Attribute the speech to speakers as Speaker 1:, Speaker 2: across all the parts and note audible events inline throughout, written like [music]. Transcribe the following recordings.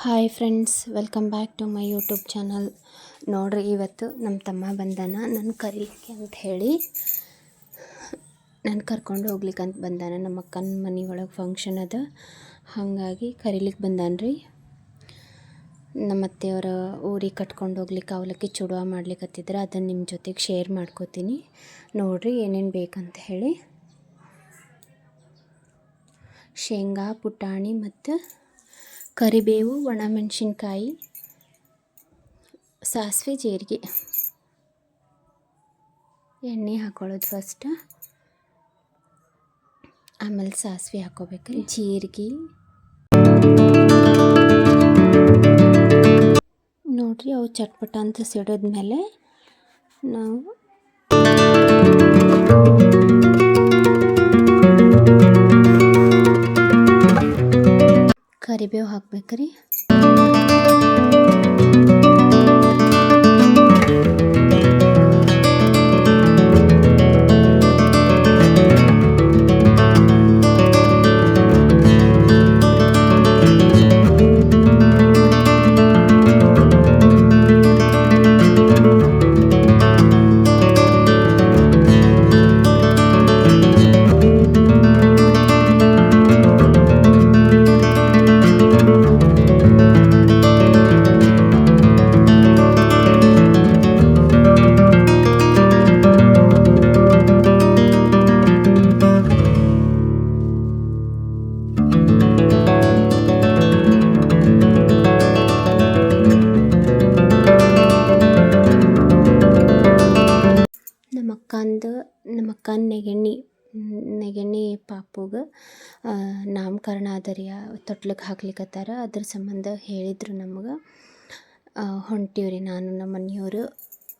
Speaker 1: Hi friends welcome back to my YouTube channel ನೋಡ್ರಿ, ಇವತ್ತು ನಮ್ಮ ತಮ್ಮ ಬಂದಾನ ನನ್ನ ಕರೀಲಿಕ್ಕೆ ಅಂತ ಹೇಳಿ ನಾನು ಕರ್ಕೊಂಡು ಹೋಗ್ಲಿಕ್ಕೆ ಅಂತ ಬಂದಾನ. ನಮ್ಮ ಅಕ್ಕನ ಮನೆ ಒಳಗೆ ಫಂಕ್ಷನ್ ಅದ. ಹಾಗಾಗಿ ಕರೀಲಿಕ್ಕೆ ಬಂದಾನ್ರಿ. ನಮ್ಮ ಅತ್ತೆಯವರ ಊರಿಗೆ ಕಟ್ಕೊಂಡು ಹೋಗ್ಲಿಕ್ಕೆ ಅವಲಕ್ಕಿ ಚುಡುವ ಮಾಡ್ಲಿಕ್ಕತ್ತಿದ್ರೆ ಅದನ್ನು ನಿಮ್ಮ ಜೊತೆಗೆ ಶೇರ್ ಮಾಡ್ಕೋತೀನಿ. ನೋಡ್ರಿ, ಏನೇನು ಬೇಕಂತ ಹೇಳಿ. ಶೇಂಗಾ, ಪುಟಾಣಿ ಮತ್ತು ಕರಿಬೇವು, ಒಣಮೆಣಸಿನ್ಕಾಯಿ, ಸಾಸಿವೆ ಜೀರಿಗೆ. ಎಣ್ಣೆ ಹಾಕೊಳ್ಳೋದು ಫಸ್ಟ್ ಆಮೇಲೆ ಸಾಸಿವೆ ಹಾಕೋಬೇಕು ಜೀರಿಗೆ. ನೋಡ್ರಿ ಅವು ಚಟ್ಪಟ ಅಂತ ಸಿಡಿದ್ಮೇಲೆ ನಾವು ಅಕ್ಕಂದು ನಮ್ಮ ಅಕ್ಕನ ನೆಗಣ್ಣಿ ನೆಗಣ್ಣಿ ಪಾಪುಗೆ ನಾಮಕರಣ ಅದ ರೀ ತೊಟ್ಲಿಗೆ ಹಾಕ್ಲಿಕ್ಕತ್ತಾರ ಅದ್ರ ಸಂಬಂಧ ಹೇಳಿದ್ರು ನಮ್ಗೆ. ಹೊಂಟೀವ್ರಿ ನಾನು ನಮ್ಮ ಮನೆಯವರು.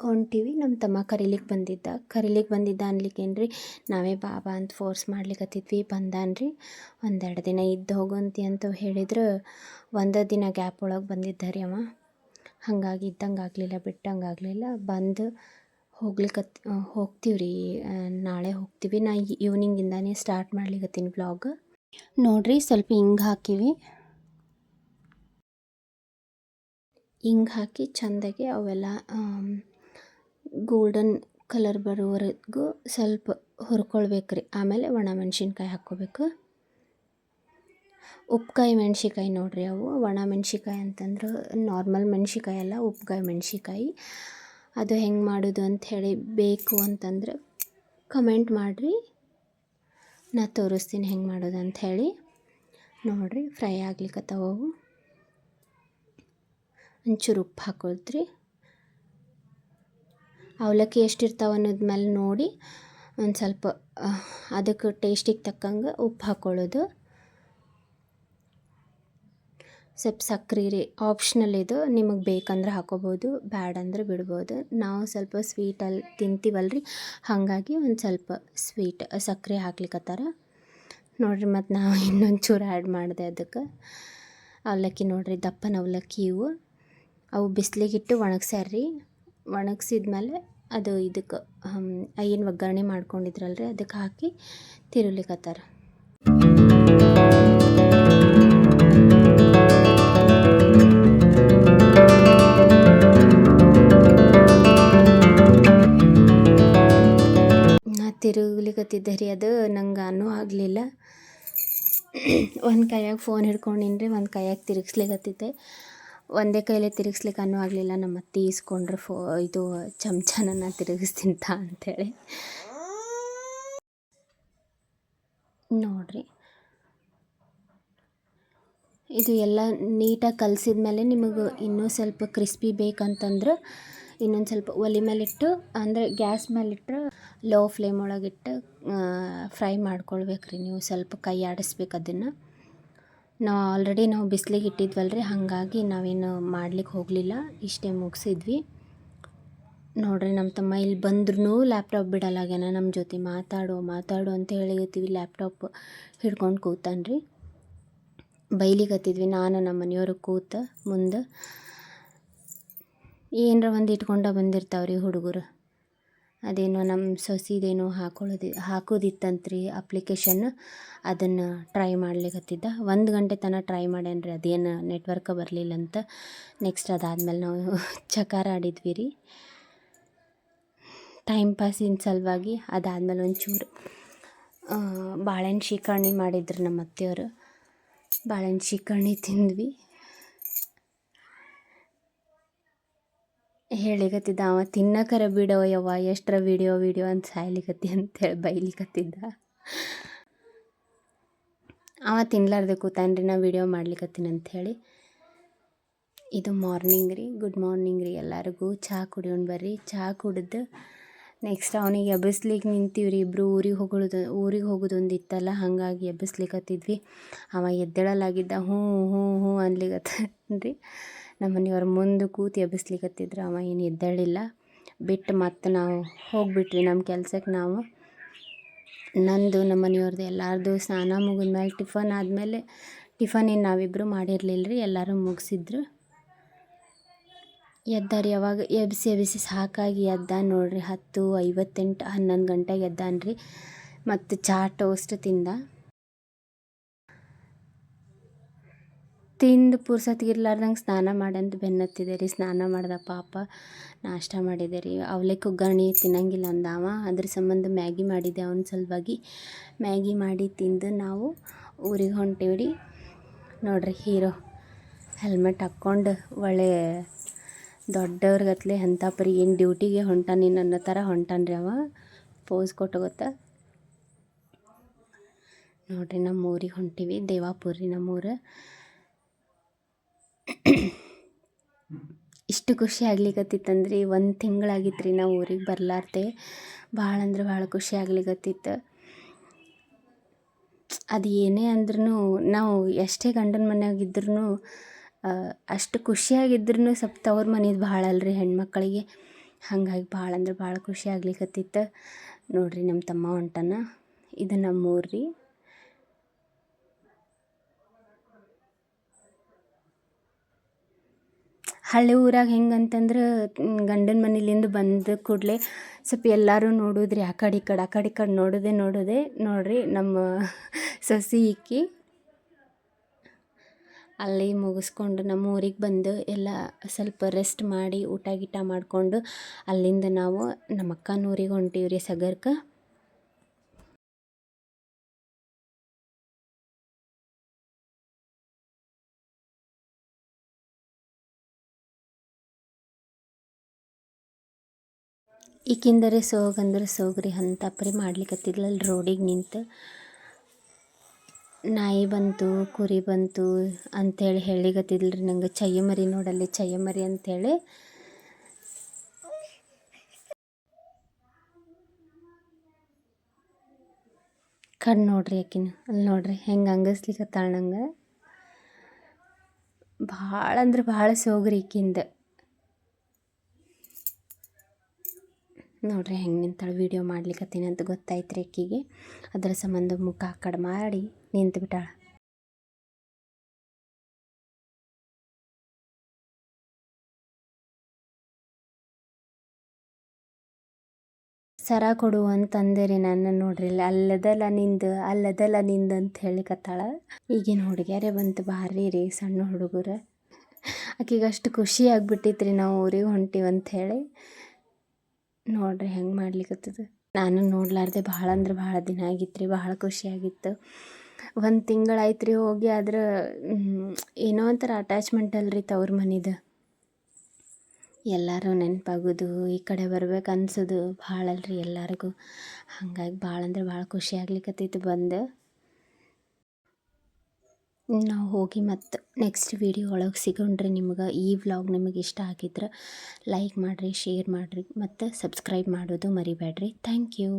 Speaker 1: ಹೊಂಟೀವಿ ನಮ್ಮ ತಮ್ಮ ಕರೀಲಿಕ್ಕೆ ಬಂದಿದ್ದ. ಕರೀಲಿಕ್ಕೆ ಬಂದಿದ್ದ ಅನ್ಲಿಕ್ಕೇನು ರೀ ನಾವೇ ಬಾ ಬಾ ಅಂತ ಫೋರ್ಸ್ ಮಾಡ್ಲಿಕ್ಕತ್ತಿದ್ವಿ ಬಂದಾನ ರೀ ಒಂದೆರಡು ದಿನ ಇದ್ದು ಹೋಗಂತಿ ಅಂತ ಹೇಳಿದ್ರೆ, ಒಂದು ದಿನ ಗ್ಯಾಪ್ ಒಳಗೆ ಬಂದಿದ್ದ ರೀ ಅವ. ಹಾಗಾಗಿ ಇದ್ದಂಗೆ ಆಗಲಿಲ್ಲ, ಬಿಟ್ಟಂಗೆ ಆಗಲಿಲ್ಲ. ಬಂದು ಹೋಗ್ಲಿಕ್ಕತ್ ಹೋಗ್ತೀವಿ ರೀ ನಾಳೆ ಹೋಗ್ತೀವಿ. ನಾ ಈವ್ನಿಂಗಿಂದನೇ ಸ್ಟಾರ್ಟ್ ಮಾಡ್ಲಿಕತ್ತೀನಿ ಬ್ಲಾಗ್ ನೋಡ್ರಿ, ಸ್ವಲ್ಪ ಹಿಂಗೆ ಹಾಕಿವಿ. ಹಿಂಗೆ ಹಾಕಿ ಚೆಂದಾಗಿ ಅವೆಲ್ಲ ಗೋಲ್ಡನ್ ಕಲರ್ ಬರೋವರೆಗೂ ಸ್ವಲ್ಪ ಹುರ್ಕೊಳ್ಬೇಕು ರೀ ಆಮೇಲೆ ಒಣ ಮೆಣಸಿನ್ಕಾಯಿ ಹಾಕ್ಕೋಬೇಕು. ಉಪ್ಕಾಯಿ ಮೆಣ್ಸಿಕಾಯಿ ನೋಡ್ರಿ ಅವು. ಒಣ ಮೆಣ್ಸಿಕಾಯಿ ಅಂತಂದ್ರೆ ನಾರ್ಮಲ್ ಮೆಣ್ಸಿಕಾಯಿ ಅಲ್ಲ, ಉಪ್ಕಾಯಿ ಮೆಣ್ಸಿಕಾಯಿ ಅದು ಹೆಂಗೆ ಮಾಡೋದು ಅಂತ ಹೇಳಿ ಬೇಕು ಅಂತಂದ್ರೆ ಕಮೆಂಟ್ ಮಾಡಿರಿ. ನಾ ತೋರಿಸ್ತೀನಿ ಹೆಂಗೆ ಮಾಡೋದು ಅಂತ ಹೇಳಿ. ನೋಡಿರಿ ಫ್ರೈ ಆಗ್ಲಿಕ್ಕತ್ತಾವ ಅವು. ಒಂಚೂರು ಉಪ್ಪು ಹಾಕೊಳ್ತ್ರಿ. ಅವಲಕ್ಕಿ ಎಷ್ಟಿರ್ತಾವೆ ಅನ್ನೋದ ಮೇಲೆ ನೋಡಿ. ಒಂದು ಸ್ವಲ್ಪ ಅದಕ್ಕೆ ಟೇಸ್ಟಿಗೆ ತಕ್ಕಂಗೆ ಉಪ್ಪು ಹಾಕ್ಕೊಳ್ಳೋದು ಸ್ವಲ್ಪ ಸಕ್ಕರೆ ರೀ ಆಪ್ಷನಲ್ ಇದು. ನಿಮಗೆ ಬೇಕಂದ್ರೆ ಹಾಕೋಬೋದು, ಬ್ಯಾಡ್ ಅಂದ್ರೆ ಬಿಡ್ಬೋದು. ನಾವು ಸ್ವಲ್ಪ ಸ್ವೀಟಲ್ಲಿ ತಿಂತೀವಲ್ಲ ರೀ ಹಾಗಾಗಿ ಒಂದು ಸ್ವಲ್ಪ ಸ್ವೀಟ್ ಸಕ್ಕರೆ ಹಾಕ್ಲಿಕ್ಕತ್ತಾರ ನೋಡಿರಿ ಮತ್ತು ನಾವು [laughs] ಇನ್ನೊಂದು ಚೂರು ಆ್ಯಡ್ ಮಾಡಿದೆ ಅದಕ್ಕೆ. ಅವಲಕ್ಕಿ ನೋಡಿರಿ, ದಪ್ಪನ ಅವಲಕ್ಕಿ ಇವು. ಅವು ಬಿಸಿಲಿಗಿಟ್ಟು ಒಣಗ್ಸ್ಯಾರ್ರಿ. ಒಣಗಿಸಿದ್ಮೇಲೆ ಅದು ಇದಕ್ಕೆ ಏನು ಒಗ್ಗರಣೆ ಮಾಡ್ಕೊಂಡಿದ್ರಲ್ರಿ ಅದಕ್ಕೆ ಹಾಕಿ ತಿರುಲಿಕತ್ತಾರ. ತಿರುಗ್ಲಿಕತ್ತಿದ್ದೆ ರೀ, ಅದು ನಂಗೆ ಅನ್ನೂ ಆಗಲಿಲ್ಲ. ಒಂದು ಕೈಯಾಗ ಫೋನ್ ಹಿಡ್ಕೊಂಡಿನ್ರಿ ಒಂದು ಕೈಯಾಗ ತಿರುಗಿಸ್ಲಿಕತ್ತಿದ್ದೆ. ಒಂದೇ ಕೈಲೇ ತಿರುಗಿಸ್ಲಿಕ್ಕೆ ಅನ್ನೂ ಆಗಲಿಲ್ಲ, ನಮ್ಮ ಅತ್ತೆ ಇಸ್ಕೊಂಡ್ರೆ ಫೋ, ಇದು ಚಮಚನ ನಾ ತಿರುಗಿಸ್ತಿಂತ ಅಂಥೇಳಿ ನೋಡಿರಿ. ಇದು ಎಲ್ಲ ನೀಟಾಗಿ ಕಲಸಿದ ಮೇಲೆ ನಿಮಗೆ ಇನ್ನೂ ಸ್ವಲ್ಪ ಕ್ರಿಸ್ಪಿ ಬೇಕಂತಂದ್ರೆ ಇನ್ನೊಂದು ಸ್ವಲ್ಪ ಒಲೆ ಮೇಲಿಟ್ಟು, ಅಂದರೆ ಗ್ಯಾಸ್ ಮೇಲಿಟ್ಟು ಲೋ ಫ್ಲೇಮ್ ಒಳಗಿಟ್ಟು ಫ್ರೈ ಮಾಡ್ಕೊಳ್ಬೇಕು ರೀ ನೀವು. ಸ್ವಲ್ಪ ಕೈ ಆಡಿಸ್ಬೇಕು ಅದನ್ನು. ನಾವು ಆಲ್ರೆಡಿ ನಾವು ಬಿಸಿಲಿಗೆ ರೀ ಹಾಗಾಗಿ ನಾವೇನು ಮಾಡ್ಲಿಕ್ಕೆ ಹೋಗಲಿಲ್ಲ. ಇಷ್ಟೇ ಮುಗಿಸಿದ್ವಿ. ನೋಡ್ರಿ ನಮ್ಮ ತಮ್ಮ ಇಲ್ಲಿ ಬಂದ್ರೂ ಲ್ಯಾಪ್ಟಾಪ್ ಬಿಡಲ್ಲಾಗ್ಯಾನ ನಮ್ಮ ಜೊತೆ ಮಾತಾಡು ಮಾತಾಡು ಅಂತ ಹೇಳಿಗತ್ತೀವಿ ಲ್ಯಾಪ್ಟಾಪ್ ಹಿಡ್ಕೊಂಡು ಕೂತಾನ್ರಿ. ಬೈಲಿಗತ್ತಿದ್ವಿ ನಾನು ನಮ್ಮ ಮನೆಯವರು ಕೂತ ಮುಂದೆ. ಏನರ ಒಂದು ಇಟ್ಕೊಂಡ ಬಂದಿರ್ತಾವ್ರಿ ಹುಡುಗರು. ಅದೇನೋ ನಮ್ಮ ಸೊಸಿದೇನೋ ಹಾಕೊಳ್ಳೋದು ಹಾಕೋದಿತ್ತಂತ್ರಿ ಅಪ್ಲಿಕೇಶನ್ ಅದನ್ನು ಟ್ರೈ ಮಾಡ್ಲಿಕ್ಕತ್ತಿದ್ದ ಒಂದು ಗಂಟೆ ತನಕ ಟ್ರೈ ಮಾಡ್ಯಾನ್ರಿ ರೀ ಅದೇನು ನೆಟ್ವರ್ಕ ಬರಲಿಲ್ಲ ಅಂತ ನೆಕ್ಸ್ಟ್ ಅದಾದ್ಮೇಲೆ ನಾವು [laughs] ಚಕಾರ ಆಡಿದ್ವಿ ರೀ ಟೈಮ್ ಪಾಸಿನ ಸಲುವಾಗಿ ಅದಾದ್ಮೇಲೆ ಒಂಚೂರು ಬಾಳೆಹಣ್ಣು ಶೀಕರ್ಣಿ ಮಾಡಿದ್ರು ನಮ್ಮ ಅತ್ತೆಯವರು ಬಾಳೆಹಣ್ಣು ಶೀಕರ್ಣಿ ತಿಂದ್ವಿ. ಹೇಳಿಕತ್ತಿದ್ದ, ಅವ ತಿನ್ನಕರ ಬಿಡೋ ಯವ್ವ, ಎಷ್ಟರ ವಿಡಿಯೋ ವಿಡಿಯೋ ಅಂತ ಸಾಯ್ಲಿಕತ್ತಿ ಅಂತೇಳಿ ಬೈಲಿಕತ್ತಿದ್ದ. ಅವ ತಿನ್ಲಾರ್ದೆ ಕೂತಾನ್ರಿ, ನಾ ವಿಡಿಯೋ ಮಾಡ್ಲಿಕತ್ತೀನಿ ಅಂಥೇಳಿ ಇದು ಮಾರ್ನಿಂಗ್ ರೀ ಗುಡ್ ಮಾರ್ನಿಂಗ್ ರೀ ಎಲ್ಲರಿಗೂ. ಚಹಾ ಕುಡಿಯೋಣ ಬರ್ರಿ ಚಹಾ ಕುಡಿದು ನೆಕ್ಸ್ಟ್ ಅವನಿಗೆ ಎಬ್ಬಿಸ್ಲಿಕ್ಕೆ ನಿಂತೀವ್ರಿ ಇಬ್ಬರು ಊರಿಗೆ ಹೋಗೋದು ಊರಿಗೆ ಹೋಗೋದೊಂದು ಇತ್ತಲ್ಲ, ಹಾಗಾಗಿ ಎಬ್ಬಿಸ್ಲಿಕ್ಕತ್ತಿದ್ವಿ ಅವ ಎದ್ದೇಳಲಾಗಿದ್ದ, ಹ್ಞೂ ಹ್ಞೂ ಹ್ಞೂ ಅನ್ಲಿಕತ್ತೀ ನಮ್ಮ ಮನೆಯವ್ರ ಮುಂದೆ ಕೂತು ಎಬ್ಬಿಸ್ಲಿಕತ್ತಿದ್ರು, ಅವ ಏನು ಎದ್ದೇಳಿಲ್ಲ. ಬಿಟ್ಟು ಮತ್ತೆ ನಾವು ಹೋಗಿಬಿಟ್ವಿ ನಮ್ಮ ಕೆಲ್ಸಕ್ಕೆ ನಾವು. ನಂದು ನಮ್ಮ ಮನೆಯವ್ರದ್ದು ಎಲ್ಲರದು ಸ್ನಾನ ಮುಗಿದ್ಮೇಲೆ ಟಿಫನ್ ಆದಮೇಲೆ ಟಿಫನ್ ಏನು ನಾವಿಬ್ಬರು ಮಾಡಿರಲಿಲ್ಲ ರೀ ಎಲ್ಲರೂ ಮುಗಿಸಿದ್ರು. ಎದ್ದಾರಿ ಯಾವಾಗ ಎಬ್ಸಿ ಎಬ್ಬಿಸಿ ಸಾಕಾಗಿ ಎದ್ದ ನೋಡ್ರಿ, ಹತ್ತು ಐವತ್ತೆಂಟು ಹನ್ನೊಂದು ಗಂಟೆಗೆ ಎದ್ದಾನ್ರಿ. ಮತ್ತು ಚಾ ಟೋಸ್ಟ್ ತಿಂದ. ತಿಂದು ಪುರ್ಸೊತ್ತಿಗಿರ್ಲಾರ್ದಂಗೆ ಸ್ನಾನ ಮಾಡಂತ ಬೆನ್ನತ್ತಿದೆ ರೀ ಸ್ನಾನ ಮಾಡ್ದ ಪಾಪ ನಾಷ್ಟ ಮಾಡಿದೆ ರೀ ಅವಲಕ್ಕಿ ಒಗ್ಗರಣೆ ತಿನ್ನಂಗಿಲ್ಲ ಅಂದಾವ. ಅದ್ರ ಸಂಬಂಧ ಮ್ಯಾಗಿ ಮಾಡಿದೆ ಅವನ ಸಲುವಾಗಿ. ಮ್ಯಾಗಿ ಮಾಡಿ ತಿಂದು ನಾವು ಊರಿಗೆ ಹೊಂಟೀವಿ ರೀ ನೋಡ್ರಿ ಹೀರೋ ಹೆಲ್ಮೆಟ್ ಹಾಕ್ಕೊಂಡು ಒಳ್ಳೆ ದೊಡ್ಡವ್ರಿಗತ್ಲೆ ಎಂಥ ಪರಿ ಏನು ಡ್ಯೂಟಿಗೆ ಹೊಂಟಾನಿ ನನ್ನ ಥರ ಹೊಂಟಾನ್ರಿ ಅವ. ಪೋಸ್ ಕೊಟ್ಟು ಗೊತ್ತ? ನೋಡ್ರಿ ನಮ್ಮ ಊರಿಗೆ ಹೊಂಟೀವಿ. ದೇವಾಪುರ ರೀ ನಮ್ಮೂರು. ಇಷ್ಟು ಖುಷಿ ಆಗ್ಲಿಕತ್ತಿತ್ತಂದ್ರೆ, ಒಂದು ತಿಂಗಳಾಗಿತ್ತು ರೀ ನಾವು ಊರಿಗೆ ಬರಲಾರ್ದೆ ಭಾಳ ಅಂದ್ರೆ ಭಾಳ ಖುಷಿ ಆಗ್ಲಿಕತ್ತಿತ್ತು. ಅದು ಏನೇ ಅಂದ್ರೂ ನಾವು ಎಷ್ಟೇ ಗಂಡನ ಮನ್ಯಾಗ ಇದ್ರೂ ಅಷ್ಟು ಖುಷಿಯಾಗಿದ್ರೂ ಸ್ವಲ್ಪ ತವ್ರ ಮನೇದು ಭಾಳ ಅಲ್ರಿ ಹೆಣ್ಮಕ್ಳಿಗೆ. ಹಾಗಾಗಿ ಭಾಳ ಅಂದ್ರೆ ಭಾಳ ಖುಷಿ ಆಗ್ಲಿಕತ್ತಿತ್ತು. ನೋಡಿರಿ ನಮ್ಮ ತಮ್ಮ ಹೊಂಟನ ಇದು ನಮ್ಮ ಊರು ರೀ ಹಳ್ಳಿ ಊರಾಗ ಹೆಂಗಂತಂದ್ರೆ ಗಂಡನ ಮನೆಲಿಂದ ಬಂದ ಕೂಡಲೇ ಸ್ವಲ್ಪ ಎಲ್ಲರೂ ನೋಡುದ್ರಿ, ಆ ಕಡೆ ಈ ಕಡೆ, ಆ ಕಡೆ ಈ ಕಡೆ ನೋಡೋದೇ ನೋಡೋದೇ. ನೋಡಿರಿ ನಮ್ಮ [laughs] ಸಸಿ ಇಕ್ಕಿ ಅಲ್ಲಿ ಮುಗಿಸ್ಕೊಂಡು ನಮ್ಮ ಊರಿಗೆ ಬಂದು ಎಲ್ಲ ಸ್ವಲ್ಪ ರೆಸ್ಟ್ ಮಾಡಿ ಊಟ ಗೀಟ ಮಾಡಿಕೊಂಡು ಅಲ್ಲಿಂದ ನಾವು ನಮ್ಮ ಅಕ್ಕನ ಊರಿಗೆ ಹೊಂಟೀವಿ ರೀ ಸಗರ್ಕ. ಈಕಿಂದರೆ ಸೋಗಂದ್ರೆ ಸೋಗ್ರಿ ಅಂತ ಪರಿ ಮಾಡ್ಲಿಕತ್ತಿದ್ಲಲ್ಲಿ ರೋಡಿಗೆ ನಿಂತು, ನಾಯಿ ಬಂತು, ಕುರಿ ಬಂತು ಅಂಥೇಳಿ ಹೇಳಿಗತ್ತಿದ್ಲು ರೀ ನಂಗೆ. ಚಯ್ಯ ಮರಿ ನೋಡಲ್ಲಿ ಚಯ್ಯ ಮರಿ ಅಂಥೇಳಿ ಕಣ್ಣು ನೋಡ್ರಿ ಆಕಿನ. ಅಲ್ಲಿ ನೋಡ್ರಿ ಹೆಂಗೆ ಅಂಗಸ್ಲಿಕ್ಕೆ ನಂಗೆ. ಭಾಳ ಅಂದ್ರೆ ಭಾಳ ಸೋಗ್ರಿ ಈಕಿಂದ. ನೋಡ್ರಿ ಹೆಂಗೆ ನಿಂತಾಳೆ ವೀಡಿಯೋ ಮಾಡ್ಲಿಕ್ಕತ್ತೀನಿ ಅಂತ ಗೊತ್ತಾಯ್ತು ರೀ ಅಕ್ಕಿಗೆ. ಅದರ ಸಂಬಂಧ ಮುಖ ಕಡೆ ಮಾಡಿ ನಿಂತು ಬಿಟ್ಟಾಳೆ. ಸರ ಕೊಡು ಅಂತಂದೆ ರೀ ನನ್ನ ನೋಡ್ರಿ ಅಲ್ಲದಲ್ಲ ನಿಂದು ಅಲ್ಲದಲ್ಲ ನಿಂದು ಅಂತ ಹೇಳಿಕತ್ತಾಳ. ಈಗಿನ ಹುಡುಗ್ಯಾರೇ ಬಂತು ಭಾರಿ ರೀ ಸಣ್ಣ ಹುಡುಗರು. ಆಕಿಗೆ ಅಷ್ಟು ಖುಷಿ ರೀ ನಾವು ಊರಿಗೆ ಹೊಂಟೀವಂತ ಹೇಳಿ. ನೋಡ್ರಿ ಹೆಂಗೆ ಮಾಡ್ಲಿಕತ್ತದ. ನಾನು ನೋಡ್ಲಾರ್ದೆ ಭಾಳ ಅಂದ್ರೆ ಭಾಳ ದಿನ ಆಗಿತ್ತು ರೀ, ಭಾಳ ಖುಷಿಯಾಗಿತ್ತು ಒಂದು ತಿಂಗಳಾಯ್ತು ರೀ ಹೋಗಿ ಆದ್ರೆ ಏನೋ ಒಂಥರ ಅಟ್ಯಾಚ್ಮೆಂಟ್ ಅಲ್ರಿ ತವ್ರ ಮನಿದು. ಎಲ್ಲರೂ ನೆನಪಾಗೋದು, ಈ ಕಡೆ ಬರ್ಬೇಕು ಅನ್ಸೋದು ಭಾಳ ಅಲ್ರಿ ಎಲ್ಲರಿಗೂ. ಹಂಗಾಗಿ ಭಾಳ ಅಂದ್ರೆ ಭಾಳ ಖುಷಿ ಆಗ್ಲಿಕತ್ತೈತಿ ಬಂದು. ನಾವು ಹೋಗಿ ಮತ್ತು ನೆಕ್ಸ್ಟ್ ವೀಡಿಯೋ ಒಳಗೆ ಸಿಗೋಣ್ರಿ ನಿಮ್ಗೆ. ಈ ವ್ಲಾಗ್ ನಿಮಗೆ ಇಷ್ಟ ಆಗಿದ್ರೆ ಲೈಕ್ ಮಾಡಿರಿ ಶೇರ್ ಮಾಡಿರಿ ಮತ್ತು ಸಬ್ಸ್ಕ್ರೈಬ್ ಮಾಡೋದು ಮರಿಬೇಡ್ರಿ. Thank you